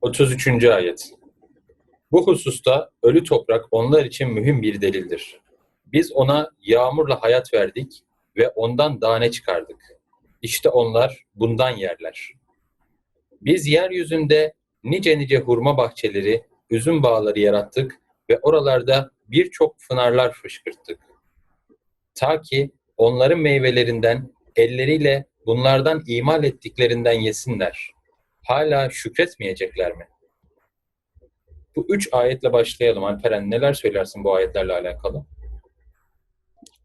33. Ayet Bu hususta ölü toprak onlar için mühim bir delildir. Biz ona yağmurla hayat verdik ve ondan tane çıkardık. İşte onlar bundan yerler. Biz yeryüzünde nice nice hurma bahçeleri, üzüm bağları yarattık ve oralarda birçok pınarlar fışkırttık. Ta ki onların meyvelerinden elleriyle bunlardan imal ettiklerinden yesinler. Hala şükretmeyecekler mi? Bu üç ayetle başlayalım. Alperen neler söylersin bu ayetlerle alakalı?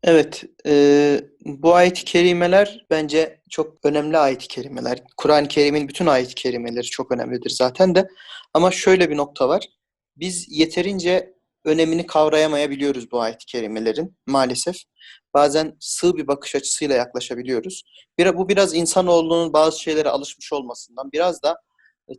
Evet, e, bu ayet-i kerimeler bence çok önemli ayet-i kerimeler. Kur'an-ı Kerim'in bütün ayet-i kerimeleri çok önemlidir zaten de. Ama şöyle bir nokta var. Biz yeterince önemini kavrayamayabiliyoruz bu ayet-i kerimelerin maalesef. Bazen sığ bir bakış açısıyla yaklaşabiliyoruz. Bu biraz insanoğlunun bazı şeylere alışmış olmasından, biraz da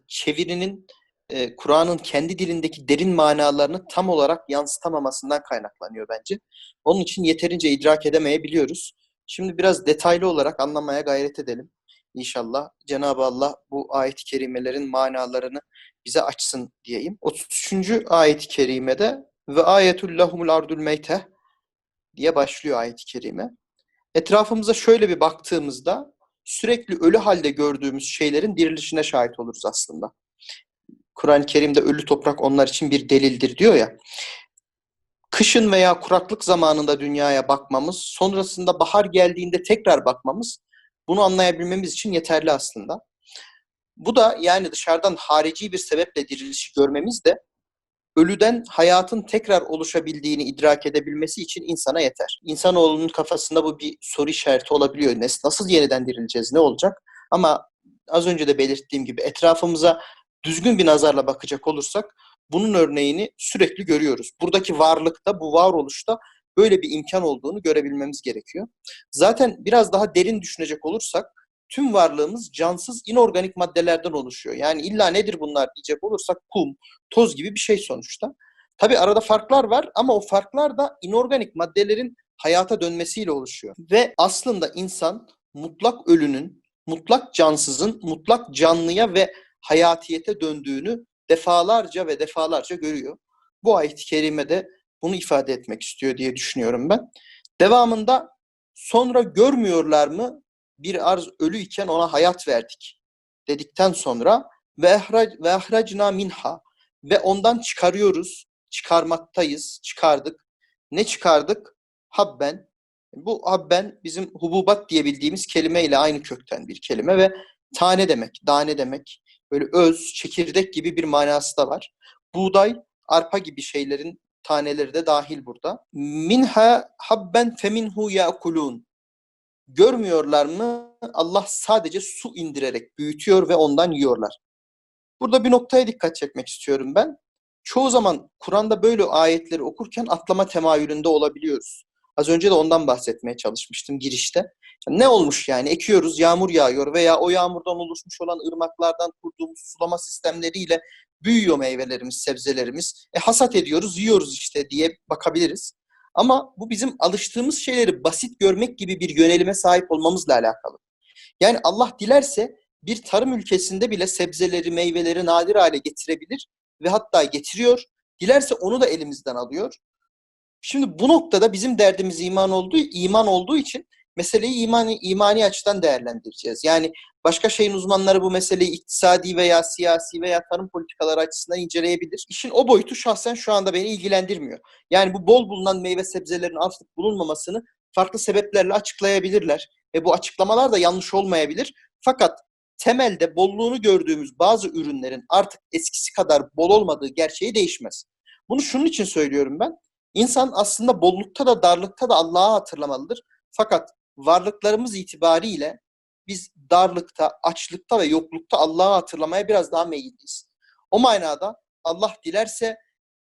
çevirinin e, Kur'an'ın kendi dilindeki derin manalarını tam olarak yansıtamamasından kaynaklanıyor bence. Onun için yeterince idrak edemeyebiliyoruz. Şimdi biraz detaylı olarak anlamaya gayret edelim. İnşallah Cenab-ı Allah bu ayet-i kerimelerin manalarını bize açsın diyeyim. 33. ayet-i kerimede ve ayetul lahumul ardul meyteh diye başlıyor ayet-i kerime. Etrafımıza şöyle bir baktığımızda sürekli ölü halde gördüğümüz şeylerin dirilişine şahit oluruz aslında. Kur'an-ı Kerim'de ölü toprak onlar için bir delildir diyor ya. Kışın veya kuraklık zamanında dünyaya bakmamız, sonrasında bahar geldiğinde tekrar bakmamız bunu anlayabilmemiz için yeterli aslında. Bu da yani dışarıdan harici bir sebeple dirilişi görmemiz de ölüden hayatın tekrar oluşabildiğini idrak edebilmesi için insana yeter. İnsanoğlunun kafasında bu bir soru işareti olabiliyor. Nasıl yeniden dirileceğiz, ne olacak? Ama az önce de belirttiğim gibi etrafımıza düzgün bir nazarla bakacak olursak bunun örneğini sürekli görüyoruz. Buradaki varlıkta, bu varoluşta böyle bir imkan olduğunu görebilmemiz gerekiyor. Zaten biraz daha derin düşünecek olursak tüm varlığımız cansız inorganik maddelerden oluşuyor. Yani illa nedir bunlar diyecek olursak kum, toz gibi bir şey sonuçta. Tabi arada farklar var ama o farklar da inorganik maddelerin hayata dönmesiyle oluşuyor. Ve aslında insan mutlak ölünün, mutlak cansızın, mutlak canlıya ve hayatiyete döndüğünü defalarca ve defalarca görüyor. Bu ayet-i kerimede bunu ifade etmek istiyor diye düşünüyorum ben. Devamında sonra görmüyorlar mı bir arz ölü iken ona hayat verdik dedikten sonra ve ehracna minha ve ondan çıkarıyoruz, çıkarmaktayız, çıkardık. Ne çıkardık? Habben. Bu habben bizim hububat diye bildiğimiz kelimeyle aynı kökten bir kelime ve tane demek, tane demek. Böyle öz, çekirdek gibi bir manası da var. Buğday, arpa gibi şeylerin taneleri de dahil burada. Minha habben feminhu yakulun. Görmüyorlar mı? Allah sadece su indirerek büyütüyor ve ondan yiyorlar. Burada bir noktaya dikkat çekmek istiyorum ben. Çoğu zaman Kur'an'da böyle ayetleri okurken atlama temayülünde olabiliyoruz. Az önce de ondan bahsetmeye çalışmıştım girişte. Ne olmuş yani? Ekiyoruz, yağmur yağıyor veya o yağmurdan oluşmuş olan ırmaklardan kurduğumuz sulama sistemleriyle büyüyor meyvelerimiz, sebzelerimiz. E hasat ediyoruz, yiyoruz işte diye bakabiliriz. Ama bu bizim alıştığımız şeyleri basit görmek gibi bir yönelime sahip olmamızla alakalı. Yani Allah dilerse bir tarım ülkesinde bile sebzeleri, meyveleri nadir hale getirebilir ve hatta getiriyor. Dilerse onu da elimizden alıyor. Şimdi bu noktada bizim derdimiz iman olduğu iman olduğu için meseleyi imani imani açıdan değerlendireceğiz. Yani başka şeyin uzmanları bu meseleyi iktisadi veya siyasi veya tarım politikaları açısından inceleyebilir. İşin o boyutu şahsen şu anda beni ilgilendirmiyor. Yani bu bol bulunan meyve sebzelerin artık bulunmamasını farklı sebeplerle açıklayabilirler. Ve bu açıklamalar da yanlış olmayabilir. Fakat temelde bolluğunu gördüğümüz bazı ürünlerin artık eskisi kadar bol olmadığı gerçeği değişmez. Bunu şunun için söylüyorum ben. İnsan aslında bollukta da darlıkta da Allah'ı hatırlamalıdır. Fakat varlıklarımız itibariyle biz darlıkta, açlıkta ve yoklukta Allah'ı hatırlamaya biraz daha meyilliyiz. O manada Allah dilerse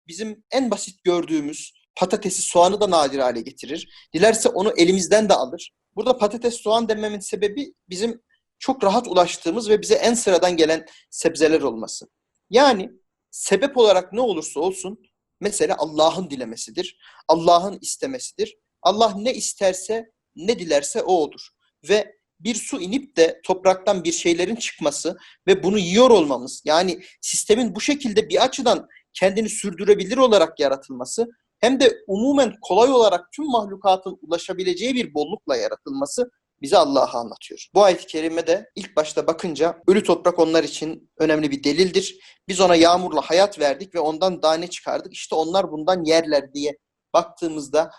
bizim en basit gördüğümüz patatesi, soğanı da nadir hale getirir. Dilerse onu elimizden de alır. Burada patates, soğan dememin sebebi bizim çok rahat ulaştığımız ve bize en sıradan gelen sebzeler olması. Yani sebep olarak ne olursa olsun mesele Allah'ın dilemesidir. Allah'ın istemesidir. Allah ne isterse, ne dilerse o odur. Ve bir su inip de topraktan bir şeylerin çıkması ve bunu yiyor olmamız yani sistemin bu şekilde bir açıdan kendini sürdürebilir olarak yaratılması hem de umumen kolay olarak tüm mahlukatın ulaşabileceği bir bollukla yaratılması bize Allah'ı anlatıyor. Bu ayet-i kerimede ilk başta bakınca ölü toprak onlar için önemli bir delildir. Biz ona yağmurla hayat verdik ve ondan tane çıkardık. İşte onlar bundan yerler diye baktığımızda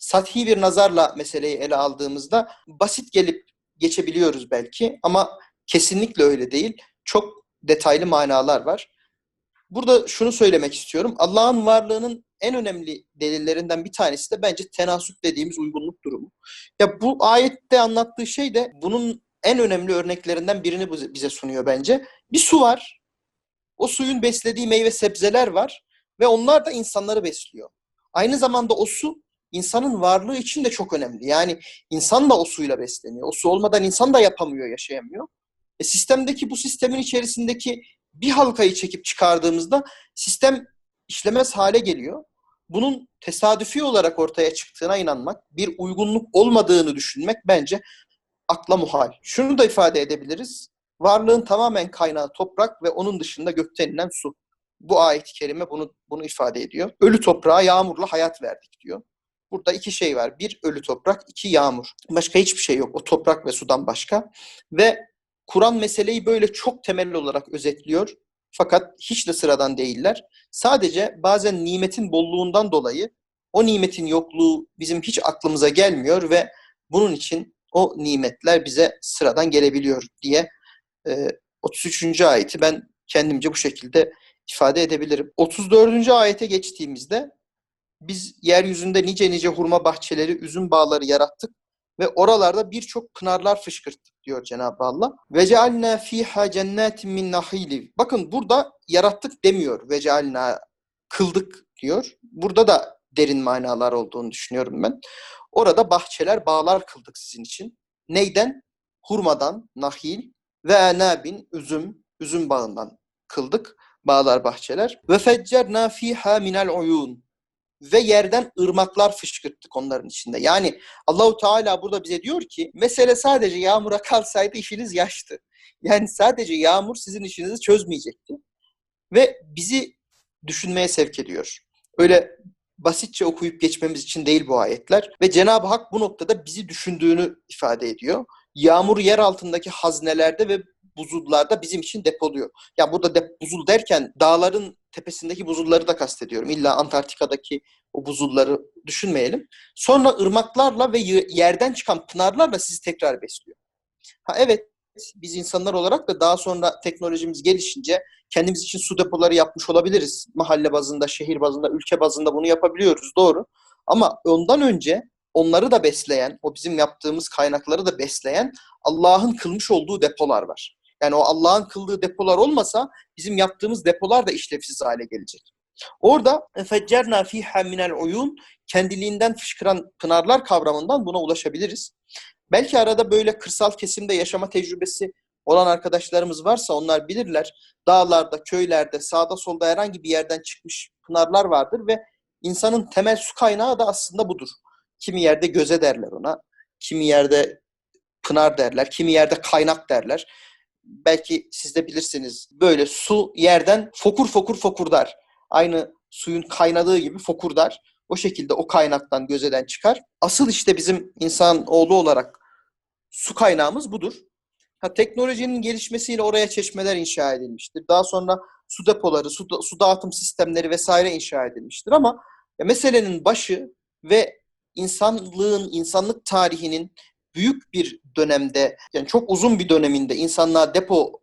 sathi bir nazarla meseleyi ele aldığımızda basit gelip geçebiliyoruz belki ama kesinlikle öyle değil. Çok detaylı manalar var. Burada şunu söylemek istiyorum. Allah'ın varlığının en önemli delillerinden bir tanesi de bence tenasüp dediğimiz uygunluk durumu. Ya bu ayette anlattığı şey de bunun en önemli örneklerinden birini bize sunuyor bence. Bir su var. O suyun beslediği meyve sebzeler var ve onlar da insanları besliyor. Aynı zamanda o su insanın varlığı için de çok önemli. Yani insan da o suyla besleniyor. O su olmadan insan da yapamıyor, yaşayamıyor. E, sistemdeki bu sistemin içerisindeki bir halkayı çekip çıkardığımızda sistem işlemez hale geliyor. Bunun tesadüfi olarak ortaya çıktığına inanmak, bir uygunluk olmadığını düşünmek bence akla muhal. Şunu da ifade edebiliriz. Varlığın tamamen kaynağı toprak ve onun dışında gökten inen su. Bu ayet-i kerime bunu, bunu ifade ediyor. Ölü toprağa yağmurla hayat verdik diyor. Burada iki şey var. Bir ölü toprak, iki yağmur. Başka hiçbir şey yok. O toprak ve sudan başka. Ve Kur'an meseleyi böyle çok temel olarak özetliyor. Fakat hiç de sıradan değiller. Sadece bazen nimetin bolluğundan dolayı o nimetin yokluğu bizim hiç aklımıza gelmiyor ve bunun için o nimetler bize sıradan gelebiliyor diye e, 33. ayeti ben kendimce bu şekilde ifade edebilirim. 34. ayete geçtiğimizde biz yeryüzünde nice nice hurma bahçeleri, üzüm bağları yarattık ve oralarda birçok pınarlar fışkırttık diyor Cenab-ı Allah. Ve cealna fiha cennetin min nahili. Bakın burada yarattık demiyor. Ve cealna kıldık diyor. Burada da derin manalar olduğunu düşünüyorum ben. Orada bahçeler, bağlar kıldık sizin için. Neyden? Hurmadan, nahil ve enabin, üzüm, üzüm bağından kıldık. Bağlar, bahçeler. Ve feccerna fiha minel uyun ve yerden ırmaklar fışkırttık onların içinde. Yani Allahu Teala burada bize diyor ki mesele sadece yağmura kalsaydı işiniz yaştı. Yani sadece yağmur sizin işinizi çözmeyecekti. Ve bizi düşünmeye sevk ediyor. Öyle basitçe okuyup geçmemiz için değil bu ayetler. Ve Cenab-ı Hak bu noktada bizi düşündüğünü ifade ediyor. Yağmur yer altındaki haznelerde ve buzullarda bizim için depoluyor. Ya burada de, buzul derken dağların tepesindeki buzulları da kastediyorum. İlla Antarktika'daki o buzulları düşünmeyelim. Sonra ırmaklarla ve yerden çıkan pınarlarla sizi tekrar besliyor. Ha evet biz insanlar olarak da daha sonra teknolojimiz gelişince kendimiz için su depoları yapmış olabiliriz. Mahalle bazında, şehir bazında, ülke bazında bunu yapabiliyoruz doğru. Ama ondan önce onları da besleyen, o bizim yaptığımız kaynakları da besleyen Allah'ın kılmış olduğu depolar var. Yani o Allah'ın kıldığı depolar olmasa bizim yaptığımız depolar da işlevsiz hale gelecek. Orada feccerna fiha minel uyun kendiliğinden fışkıran pınarlar kavramından buna ulaşabiliriz. Belki arada böyle kırsal kesimde yaşama tecrübesi olan arkadaşlarımız varsa onlar bilirler. Dağlarda, köylerde, sağda solda herhangi bir yerden çıkmış pınarlar vardır ve insanın temel su kaynağı da aslında budur. Kimi yerde göze derler ona, kimi yerde pınar derler, kimi yerde kaynak derler belki siz de bilirsiniz. Böyle su yerden fokur fokur fokurdar. Aynı suyun kaynadığı gibi fokurdar. O şekilde o kaynaktan gözeden çıkar. Asıl işte bizim insan oğlu olarak su kaynağımız budur. Ha, teknolojinin gelişmesiyle oraya çeşmeler inşa edilmiştir. Daha sonra su depoları, su, su dağıtım sistemleri vesaire inşa edilmiştir ama ya, meselenin başı ve insanlığın, insanlık tarihinin büyük bir dönemde yani çok uzun bir döneminde insanlığa depo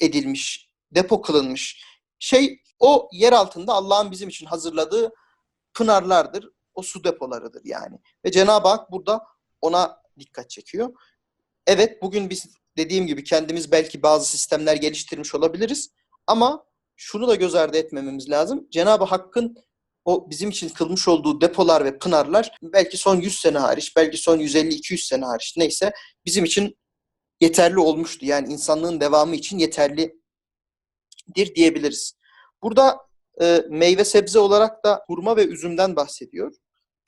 edilmiş, depo kılınmış şey o yer altında Allah'ın bizim için hazırladığı pınarlardır. O su depolarıdır yani. Ve Cenab-ı Hak burada ona dikkat çekiyor. Evet bugün biz dediğim gibi kendimiz belki bazı sistemler geliştirmiş olabiliriz. Ama şunu da göz ardı etmememiz lazım. Cenab-ı Hakk'ın o bizim için kılmış olduğu depolar ve pınarlar belki son 100 sene hariç, belki son 150-200 sene hariç neyse bizim için yeterli olmuştu. Yani insanlığın devamı için yeterlidir diyebiliriz. Burada e, meyve sebze olarak da hurma ve üzümden bahsediyor.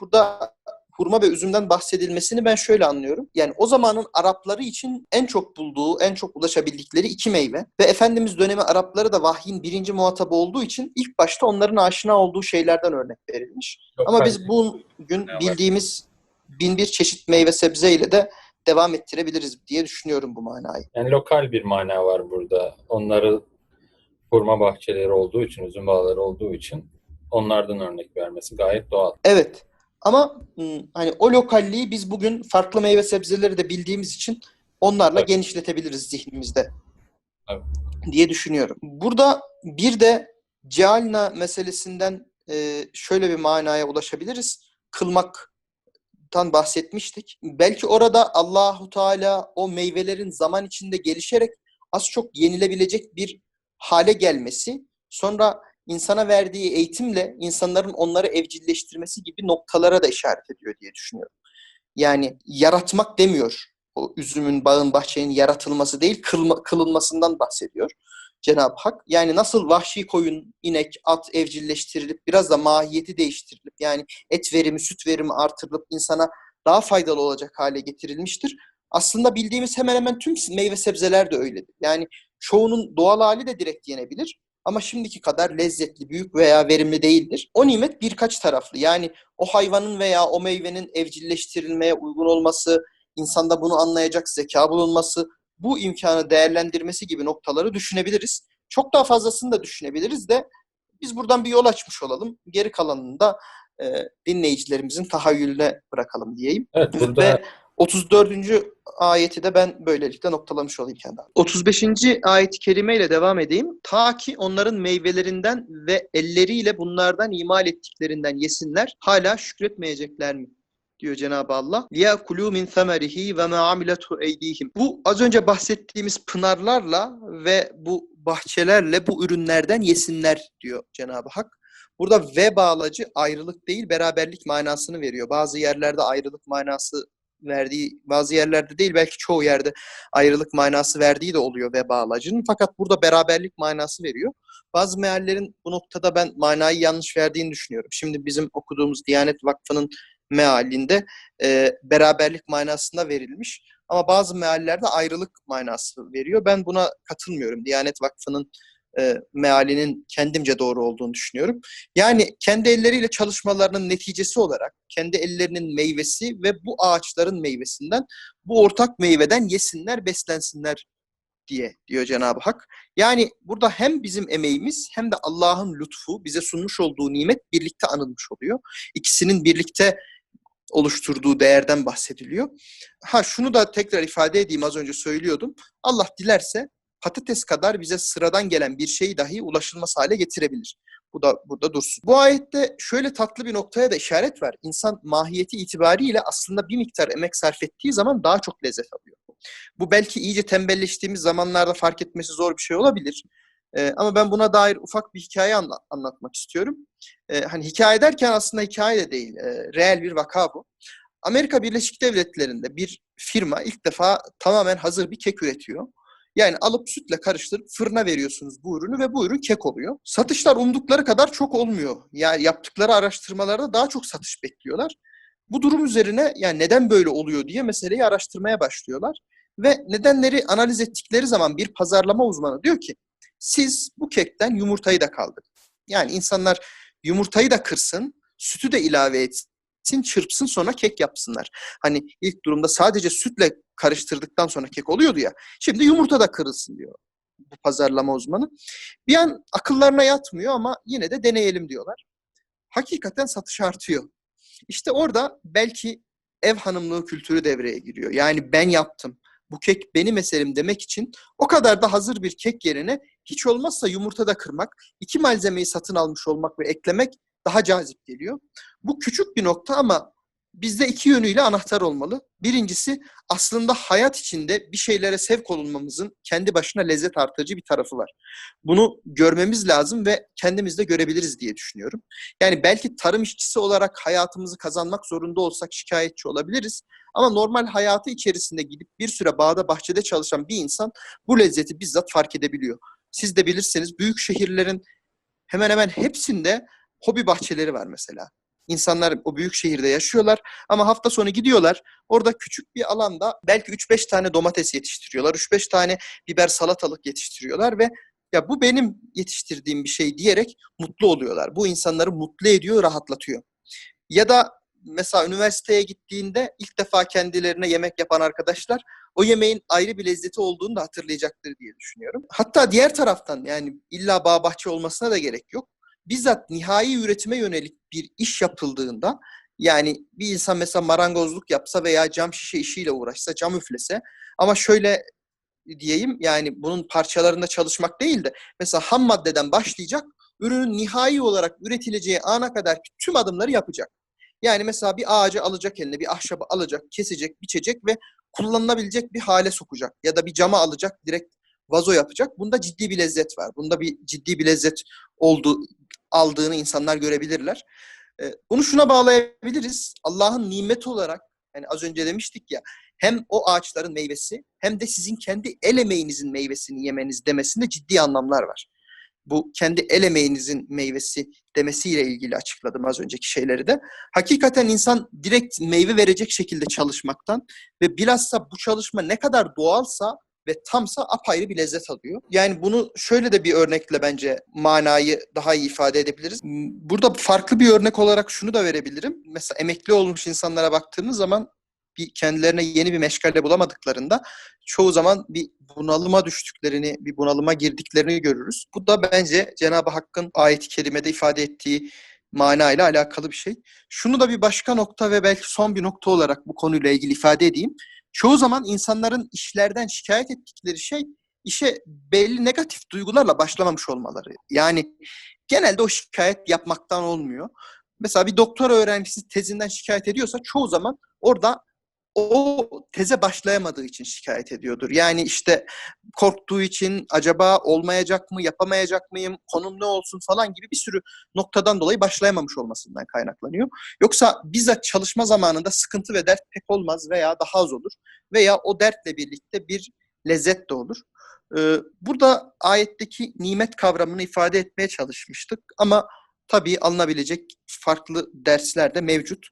Burada hurma ve üzümden bahsedilmesini ben şöyle anlıyorum. Yani o zamanın Arapları için en çok bulduğu, en çok ulaşabildikleri iki meyve ve Efendimiz dönemi Arapları da vahyin birinci muhatabı olduğu için ilk başta onların aşina olduğu şeylerden örnek verilmiş. Ama biz bugün bildiğimiz bin bir çeşit meyve sebze ile de devam ettirebiliriz diye düşünüyorum bu manayı. Yani lokal bir mana var burada. Onları hurma bahçeleri olduğu için, üzüm bağları olduğu için onlardan örnek vermesi gayet doğal. Evet. Ama ım, hani o lokalliği biz bugün farklı meyve sebzeleri de bildiğimiz için onlarla Tabii. genişletebiliriz zihnimizde. Tabii. diye düşünüyorum. Burada bir de cealna meselesinden e, şöyle bir manaya ulaşabiliriz. Kılmaktan bahsetmiştik. Belki orada Allahu Teala o meyvelerin zaman içinde gelişerek az çok yenilebilecek bir hale gelmesi, sonra insana verdiği eğitimle insanların onları evcilleştirmesi gibi noktalara da işaret ediyor diye düşünüyorum. Yani yaratmak demiyor. O üzümün, bağın, bahçenin yaratılması değil, kılma- kılınmasından bahsediyor Cenab-ı Hak. Yani nasıl vahşi koyun, inek, at evcilleştirilip biraz da mahiyeti değiştirilip yani et verimi, süt verimi artırılıp insana daha faydalı olacak hale getirilmiştir. Aslında bildiğimiz hemen hemen tüm meyve sebzeler de öyledir. Yani çoğunun doğal hali de direkt yenebilir. Ama şimdiki kadar lezzetli, büyük veya verimli değildir. O nimet birkaç taraflı. Yani o hayvanın veya o meyvenin evcilleştirilmeye uygun olması, insanda bunu anlayacak zeka bulunması, bu imkanı değerlendirmesi gibi noktaları düşünebiliriz. Çok daha fazlasını da düşünebiliriz de biz buradan bir yol açmış olalım. Geri kalanını da e, dinleyicilerimizin tahayyülüne bırakalım diyeyim. Evet burada Ve 34. ayeti de ben böylelikle noktalamış olayım kendim. 35. ayet-i kerimeyle devam edeyim. Ta ki onların meyvelerinden ve elleriyle bunlardan imal ettiklerinden yesinler. Hala şükretmeyecekler mi? diyor Cenab-ı Allah. Ya kulu min semerihi ve ma amiletu eydihim. Bu az önce bahsettiğimiz pınarlarla ve bu bahçelerle bu ürünlerden yesinler diyor Cenab-ı Hak. Burada ve bağlacı ayrılık değil beraberlik manasını veriyor. Bazı yerlerde ayrılık manası verdiği, bazı yerlerde değil belki çoğu yerde ayrılık manası verdiği de oluyor ve bağlacının. Fakat burada beraberlik manası veriyor. Bazı meallerin bu noktada ben manayı yanlış verdiğini düşünüyorum. Şimdi bizim okuduğumuz Diyanet Vakfı'nın mealinde e, beraberlik manasında verilmiş. Ama bazı meallerde ayrılık manası veriyor. Ben buna katılmıyorum. Diyanet Vakfı'nın e, mealinin kendimce doğru olduğunu düşünüyorum. Yani kendi elleriyle çalışmalarının neticesi olarak kendi ellerinin meyvesi ve bu ağaçların meyvesinden bu ortak meyveden yesinler, beslensinler diye diyor Cenab-ı Hak. Yani burada hem bizim emeğimiz hem de Allah'ın lütfu bize sunmuş olduğu nimet birlikte anılmış oluyor. İkisinin birlikte oluşturduğu değerden bahsediliyor. Ha şunu da tekrar ifade edeyim az önce söylüyordum. Allah dilerse patates kadar bize sıradan gelen bir şeyi dahi ulaşılmaz hale getirebilir. Bu da burada dursun. Bu ayette şöyle tatlı bir noktaya da işaret var. İnsan mahiyeti itibariyle aslında bir miktar emek sarf ettiği zaman daha çok lezzet alıyor. Bu belki iyice tembelleştiğimiz zamanlarda fark etmesi zor bir şey olabilir. Ee, ama ben buna dair ufak bir hikaye anla- anlatmak istiyorum. Ee, hani hikaye derken aslında hikaye de değil, e, reel bir vaka bu. Amerika Birleşik Devletleri'nde bir firma ilk defa tamamen hazır bir kek üretiyor. Yani alıp sütle karıştırıp fırına veriyorsunuz bu ürünü ve bu ürün kek oluyor. Satışlar umdukları kadar çok olmuyor. Yani yaptıkları araştırmalarda daha çok satış bekliyorlar. Bu durum üzerine yani neden böyle oluyor diye meseleyi araştırmaya başlıyorlar. Ve nedenleri analiz ettikleri zaman bir pazarlama uzmanı diyor ki siz bu kekten yumurtayı da kaldırın. Yani insanlar yumurtayı da kırsın, sütü de ilave etsin, çırpsın sonra kek yapsınlar. Hani ilk durumda sadece sütle karıştırdıktan sonra kek oluyordu ya. Şimdi yumurta da kırılsın diyor bu pazarlama uzmanı. Bir an akıllarına yatmıyor ama yine de deneyelim diyorlar. Hakikaten satış artıyor. İşte orada belki ev hanımlığı kültürü devreye giriyor. Yani ben yaptım. Bu kek benim eserim demek için o kadar da hazır bir kek yerine hiç olmazsa yumurta da kırmak, iki malzemeyi satın almış olmak ve eklemek daha cazip geliyor. Bu küçük bir nokta ama bizde iki yönüyle anahtar olmalı. Birincisi aslında hayat içinde bir şeylere sevk olunmamızın kendi başına lezzet artırıcı bir tarafı var. Bunu görmemiz lazım ve kendimiz de görebiliriz diye düşünüyorum. Yani belki tarım işçisi olarak hayatımızı kazanmak zorunda olsak şikayetçi olabiliriz. Ama normal hayatı içerisinde gidip bir süre bağda bahçede çalışan bir insan bu lezzeti bizzat fark edebiliyor. Siz de bilirseniz büyük şehirlerin hemen hemen hepsinde hobi bahçeleri var mesela. İnsanlar o büyük şehirde yaşıyorlar ama hafta sonu gidiyorlar. Orada küçük bir alanda belki 3-5 tane domates yetiştiriyorlar. 3-5 tane biber salatalık yetiştiriyorlar ve ya bu benim yetiştirdiğim bir şey diyerek mutlu oluyorlar. Bu insanları mutlu ediyor, rahatlatıyor. Ya da mesela üniversiteye gittiğinde ilk defa kendilerine yemek yapan arkadaşlar o yemeğin ayrı bir lezzeti olduğunu da hatırlayacaktır diye düşünüyorum. Hatta diğer taraftan yani illa bağ bahçe olmasına da gerek yok. Bizzat nihai üretime yönelik bir iş yapıldığında yani bir insan mesela marangozluk yapsa veya cam şişe işiyle uğraşsa, cam üflese ama şöyle diyeyim yani bunun parçalarında çalışmak değil de mesela ham maddeden başlayacak ürünün nihai olarak üretileceği ana kadar tüm adımları yapacak. Yani mesela bir ağacı alacak eline, bir ahşabı alacak, kesecek, biçecek ve kullanılabilecek bir hale sokacak. Ya da bir cama alacak, direkt vazo yapacak. Bunda ciddi bir lezzet var. Bunda bir ciddi bir lezzet oldu, aldığını insanlar görebilirler. Ee, bunu şuna bağlayabiliriz. Allah'ın nimeti olarak, yani az önce demiştik ya, hem o ağaçların meyvesi hem de sizin kendi el emeğinizin meyvesini yemeniz demesinde ciddi anlamlar var. Bu kendi el emeğinizin meyvesi demesiyle ilgili açıkladım az önceki şeyleri de. Hakikaten insan direkt meyve verecek şekilde çalışmaktan ve bilhassa bu çalışma ne kadar doğalsa ve tamsa apayrı bir lezzet alıyor. Yani bunu şöyle de bir örnekle bence manayı daha iyi ifade edebiliriz. Burada farklı bir örnek olarak şunu da verebilirim. Mesela emekli olmuş insanlara baktığınız zaman bir kendilerine yeni bir meşgale bulamadıklarında çoğu zaman bir bunalıma düştüklerini, bir bunalıma girdiklerini görürüz. Bu da bence Cenab-ı Hakk'ın ayet-i kerimede ifade ettiği manayla alakalı bir şey. Şunu da bir başka nokta ve belki son bir nokta olarak bu konuyla ilgili ifade edeyim. Çoğu zaman insanların işlerden şikayet ettikleri şey işe belli negatif duygularla başlamamış olmaları. Yani genelde o şikayet yapmaktan olmuyor. Mesela bir doktor öğrencisi tezinden şikayet ediyorsa çoğu zaman orada o teze başlayamadığı için şikayet ediyordur. Yani işte korktuğu için acaba olmayacak mı, yapamayacak mıyım, konum ne olsun falan gibi bir sürü noktadan dolayı başlayamamış olmasından kaynaklanıyor. Yoksa bizzat çalışma zamanında sıkıntı ve dert pek olmaz veya daha az olur. Veya o dertle birlikte bir lezzet de olur. Burada ayetteki nimet kavramını ifade etmeye çalışmıştık ama tabii alınabilecek farklı dersler de mevcut.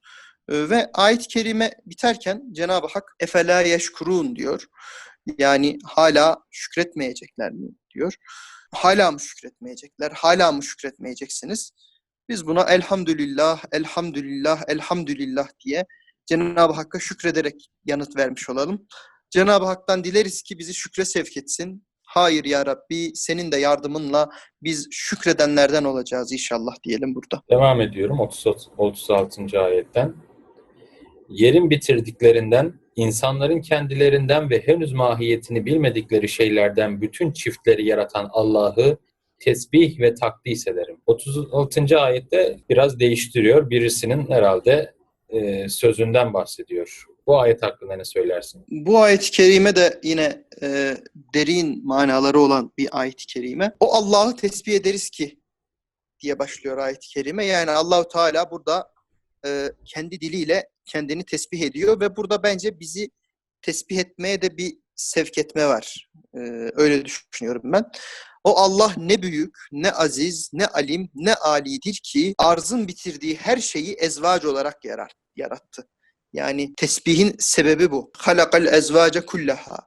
Ve ayet-i kerime biterken Cenab-ı Hak efela yeşkurun diyor. Yani hala şükretmeyecekler mi diyor. Hala mı şükretmeyecekler? Hala mı şükretmeyeceksiniz? Biz buna elhamdülillah, elhamdülillah, elhamdülillah diye Cenab-ı Hakk'a şükrederek yanıt vermiş olalım. Cenab-ı Hak'tan dileriz ki bizi şükre sevk etsin. Hayır ya Rabbi senin de yardımınla biz şükredenlerden olacağız inşallah diyelim burada. Devam ediyorum 30, 36. ayetten. Yerin bitirdiklerinden, insanların kendilerinden ve henüz mahiyetini bilmedikleri şeylerden bütün çiftleri yaratan Allah'ı tesbih ve takdis ederim. 36. ayette biraz değiştiriyor. Birisinin herhalde e, sözünden bahsediyor. Bu ayet hakkında ne söylersin? Bu ayet-i kerime de yine e, derin manaları olan bir ayet-i kerime. O Allah'ı tesbih ederiz ki diye başlıyor ayet-i kerime. Yani Allahu Teala burada e, kendi diliyle kendini tesbih ediyor ve burada bence bizi tesbih etmeye de bir sevk etme var. E, öyle düşünüyorum ben. O Allah ne büyük, ne aziz, ne alim, ne alidir ki arzın bitirdiği her şeyi ezvac olarak yarattı. Yani tesbihin sebebi bu. Halakal ezvace kullaha.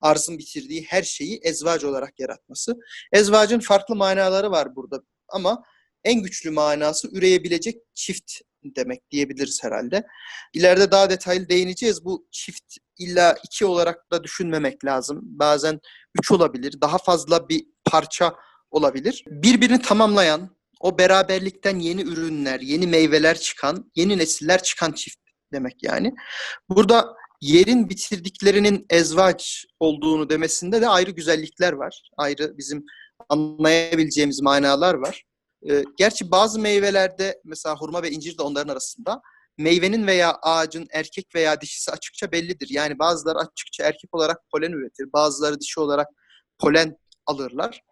Arzın bitirdiği her şeyi ezvac olarak yaratması. Ezvacın farklı manaları var burada ama en güçlü manası üreyebilecek çift demek diyebiliriz herhalde. İleride daha detaylı değineceğiz. Bu çift illa iki olarak da düşünmemek lazım. Bazen üç olabilir. Daha fazla bir parça olabilir. Birbirini tamamlayan, o beraberlikten yeni ürünler, yeni meyveler çıkan, yeni nesiller çıkan çift demek yani. Burada yerin bitirdiklerinin ezvaç olduğunu demesinde de ayrı güzellikler var. Ayrı bizim anlayabileceğimiz manalar var. E, gerçi bazı meyvelerde mesela hurma ve incir de onların arasında meyvenin veya ağacın erkek veya dişisi açıkça bellidir. Yani bazıları açıkça erkek olarak polen üretir, bazıları dişi olarak polen alırlar.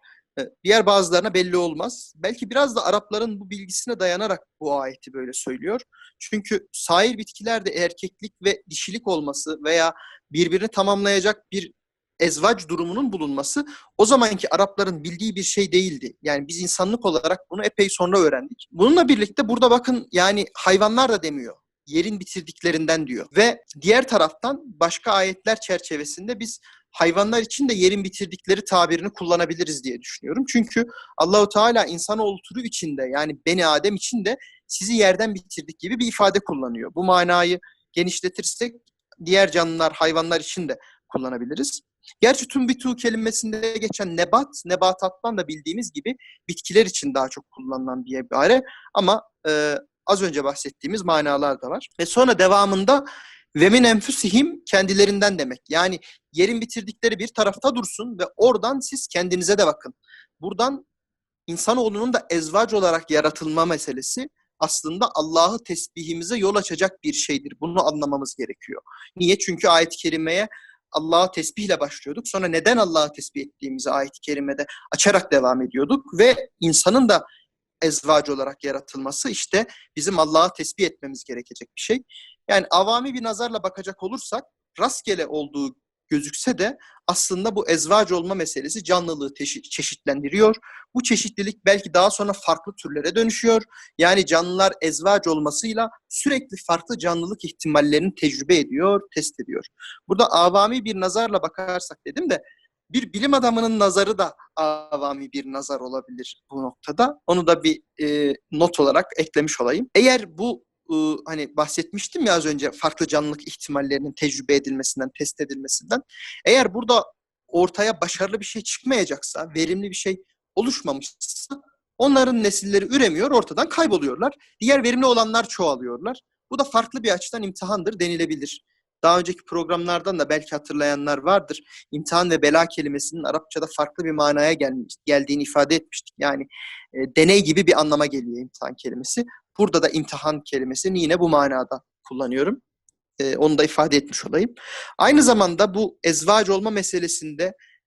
Diğer bazılarına belli olmaz. Belki biraz da Arapların bu bilgisine dayanarak bu ayeti böyle söylüyor. Çünkü sahil bitkilerde erkeklik ve dişilik olması veya birbirini tamamlayacak bir ezvac durumunun bulunması o zamanki Arapların bildiği bir şey değildi. Yani biz insanlık olarak bunu epey sonra öğrendik. Bununla birlikte burada bakın yani hayvanlar da demiyor. Yerin bitirdiklerinden diyor. Ve diğer taraftan başka ayetler çerçevesinde biz hayvanlar için de yerin bitirdikleri tabirini kullanabiliriz diye düşünüyorum. Çünkü Allahu Teala insanoğlu türü içinde yani Beni Adem için de sizi yerden bitirdik gibi bir ifade kullanıyor. Bu manayı genişletirsek diğer canlılar, hayvanlar için de kullanabiliriz. Gerçi tümbitu kelimesinde geçen nebat, nebatattan da bildiğimiz gibi bitkiler için daha çok kullanılan bir ibare ama e, az önce bahsettiğimiz manalar da var. Ve sonra devamında ve min enfusihim kendilerinden demek. Yani yerin bitirdikleri bir tarafta dursun ve oradan siz kendinize de bakın. Buradan insanoğlunun da ezvac olarak yaratılma meselesi aslında Allah'ı tesbihimize yol açacak bir şeydir. Bunu anlamamız gerekiyor. Niye? Çünkü ayet-i kerimeye Allah'a tesbihle başlıyorduk. Sonra neden Allah'a tesbih ettiğimizi ayet-i kerimede açarak devam ediyorduk ve insanın da ezvacı olarak yaratılması işte bizim Allah'a tesbih etmemiz gerekecek bir şey. Yani avami bir nazarla bakacak olursak rastgele olduğu gözükse de aslında bu ezvac olma meselesi canlılığı çeşitlendiriyor. Bu çeşitlilik belki daha sonra farklı türlere dönüşüyor. Yani canlılar ezvac olmasıyla sürekli farklı canlılık ihtimallerini tecrübe ediyor, test ediyor. Burada avami bir nazarla bakarsak dedim de bir bilim adamının nazarı da avami bir nazar olabilir bu noktada. Onu da bir e, not olarak eklemiş olayım. Eğer bu hani bahsetmiştim ya az önce farklı canlılık ihtimallerinin tecrübe edilmesinden, test edilmesinden. Eğer burada ortaya başarılı bir şey çıkmayacaksa, verimli bir şey oluşmamışsa onların nesilleri üremiyor, ortadan kayboluyorlar. Diğer verimli olanlar çoğalıyorlar. Bu da farklı bir açıdan imtihandır denilebilir. Daha önceki programlardan da belki hatırlayanlar vardır. İmtihan ve bela kelimesinin Arapçada farklı bir manaya gelmiş, geldiğini ifade etmiştik. Yani e, deney gibi bir anlama geliyor imtihan kelimesi. Burada da imtihan kelimesini yine bu manada kullanıyorum. E, onu da ifade etmiş olayım. Aynı zamanda bu ezvac olma meselesinde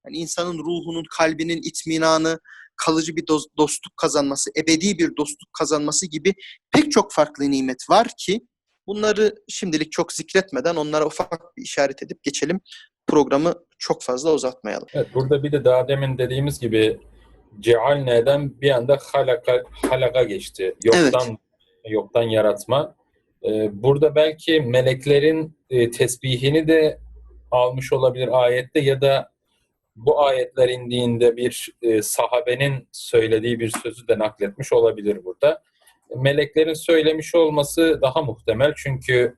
yani insanın ruhunun, kalbinin itminanı, kalıcı bir dost- dostluk kazanması, ebedi bir dostluk kazanması gibi pek çok farklı nimet var ki bunları şimdilik çok zikretmeden onlara ufak bir işaret edip geçelim. Programı çok fazla uzatmayalım. Evet, burada bir de daha demin dediğimiz gibi cealne'den bir anda halaka, halaka geçti. Yoktan yoktan yaratma. Ee, burada belki meleklerin e, tesbihini de almış olabilir ayette ya da bu ayetler indiğinde bir e, sahabenin söylediği bir sözü de nakletmiş olabilir burada. Meleklerin söylemiş olması daha muhtemel çünkü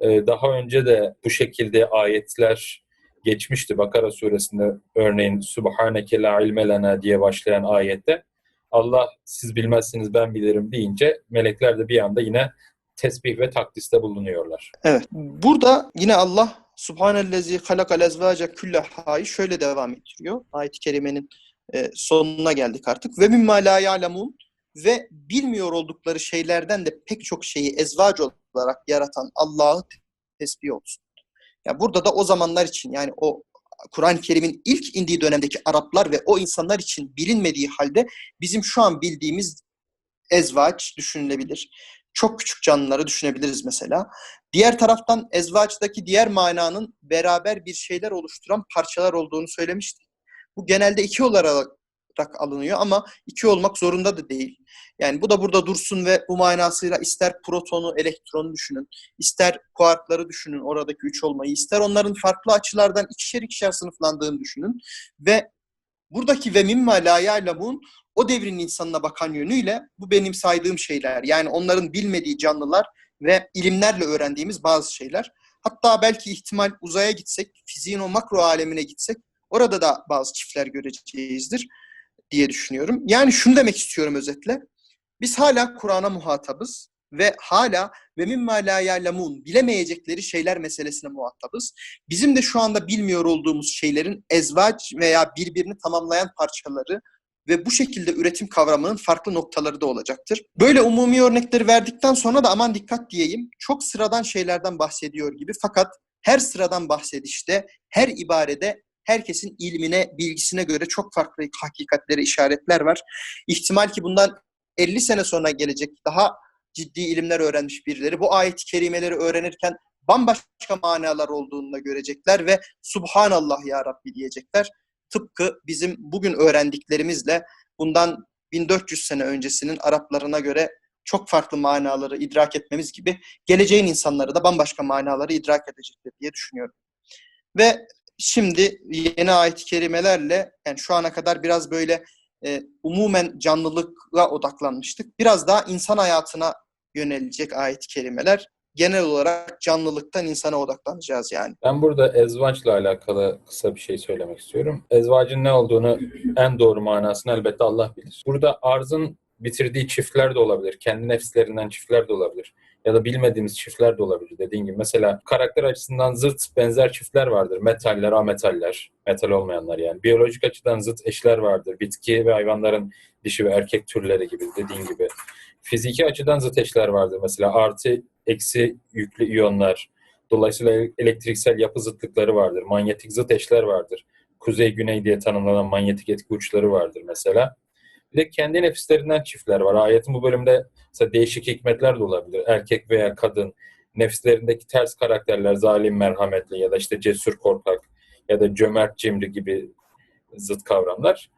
e, daha önce de bu şekilde ayetler geçmişti. Bakara suresinde örneğin Subhaneke la ilme lena diye başlayan ayette Allah siz bilmezsiniz ben bilirim deyince melekler de bir anda yine tesbih ve takdiste bulunuyorlar. Evet. Burada yine Allah Subhanellezi halakal ezvace küllehayi şöyle devam ettiriyor. Ayet-i kerimenin e, sonuna geldik artık. Ve mimma la ya'lemun ve bilmiyor oldukları şeylerden de pek çok şeyi ezvac olarak yaratan Allah'ı tesbih olsun. Ya burada da o zamanlar için yani o Kur'an-ı Kerim'in ilk indiği dönemdeki Araplar ve o insanlar için bilinmediği halde bizim şu an bildiğimiz ezvaç düşünülebilir. Çok küçük canlıları düşünebiliriz mesela. Diğer taraftan ezvaçtaki diğer mananın beraber bir şeyler oluşturan parçalar olduğunu söylemiştik. Bu genelde iki olarak alınıyor ama iki olmak zorunda da değil. Yani bu da burada dursun ve bu manasıyla ister protonu, elektronu düşünün, ister kuarkları düşünün, oradaki üç olmayı, ister onların farklı açılardan ikişer ikişer sınıflandığını düşünün ve buradaki ve mimma la ya'lemun o devrin insanına bakan yönüyle bu benim saydığım şeyler. Yani onların bilmediği canlılar ve ilimlerle öğrendiğimiz bazı şeyler. Hatta belki ihtimal uzaya gitsek, fiziğin o makro alemine gitsek orada da bazı çiftler göreceğizdir diye düşünüyorum. Yani şunu demek istiyorum özetle. Biz hala Kur'an'a muhatabız ve hala ve mimma la ya'lemun bilemeyecekleri şeyler meselesine muhatabız. Bizim de şu anda bilmiyor olduğumuz şeylerin ezvac veya birbirini tamamlayan parçaları ve bu şekilde üretim kavramının farklı noktaları da olacaktır. Böyle umumi örnekleri verdikten sonra da aman dikkat diyeyim. Çok sıradan şeylerden bahsediyor gibi fakat her sıradan bahsedişte, her ibarede herkesin ilmine, bilgisine göre çok farklı hakikatlere işaretler var. İhtimal ki bundan 50 sene sonra gelecek daha ciddi ilimler öğrenmiş birileri bu ayet-i kerimeleri öğrenirken bambaşka manalar olduğunu görecekler ve Subhanallah ya Rabbi diyecekler. Tıpkı bizim bugün öğrendiklerimizle bundan 1400 sene öncesinin Araplarına göre çok farklı manaları idrak etmemiz gibi geleceğin insanları da bambaşka manaları idrak edecektir diye düşünüyorum. Ve şimdi yeni ayet-i kerimelerle yani şu ana kadar biraz böyle e, umumen canlılıkla odaklanmıştık. Biraz daha insan hayatına yönelecek ayet-i kerimeler. Genel olarak canlılıktan insana odaklanacağız yani. Ben burada ezvaçla alakalı kısa bir şey söylemek istiyorum. Ezvacın ne olduğunu en doğru manasını elbette Allah bilir. Burada arzın bitirdiği çiftler de olabilir. Kendi nefslerinden çiftler de olabilir. Ya da bilmediğimiz çiftler de olabilir dediğin gibi. Mesela karakter açısından zıt benzer çiftler vardır. Metaller, ametaller. Metal olmayanlar yani. Biyolojik açıdan zıt eşler vardır. Bitki ve hayvanların dişi ve erkek türleri gibi dediğin gibi. Fiziki açıdan zıt eşler vardır. Mesela artı, eksi yüklü iyonlar. Dolayısıyla elektriksel yapı zıtlıkları vardır. Manyetik zıt eşler vardır. Kuzey-güney diye tanımlanan manyetik etki uçları vardır mesela. Bir de kendi nefislerinden çiftler var. Ayetin bu bölümde mesela değişik hikmetler de olabilir. Erkek veya kadın, nefislerindeki ters karakterler, zalim, merhametli ya da işte cesur, korkak ya da cömert, cimri gibi zıt kavramlar.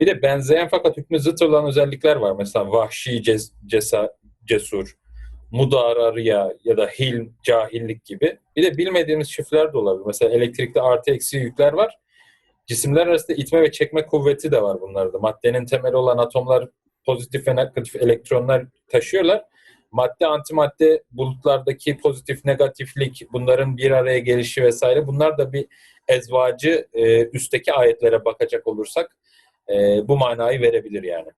Bir de benzeyen fakat hükmü zıt olan özellikler var. Mesela vahşi, ces, cesa, cesur, mudara, riya ya da hilm, cahillik gibi. Bir de bilmediğimiz çiftler de olabilir. Mesela elektrikte artı eksi yükler var. Cisimler arasında itme ve çekme kuvveti de var bunlarda. Maddenin temeli olan atomlar pozitif ve negatif elektronlar taşıyorlar. Madde antimadde bulutlardaki pozitif negatiflik bunların bir araya gelişi vesaire bunlar da bir ezvacı e, üstteki ayetlere bakacak olursak e, bu manayı verebilir yani.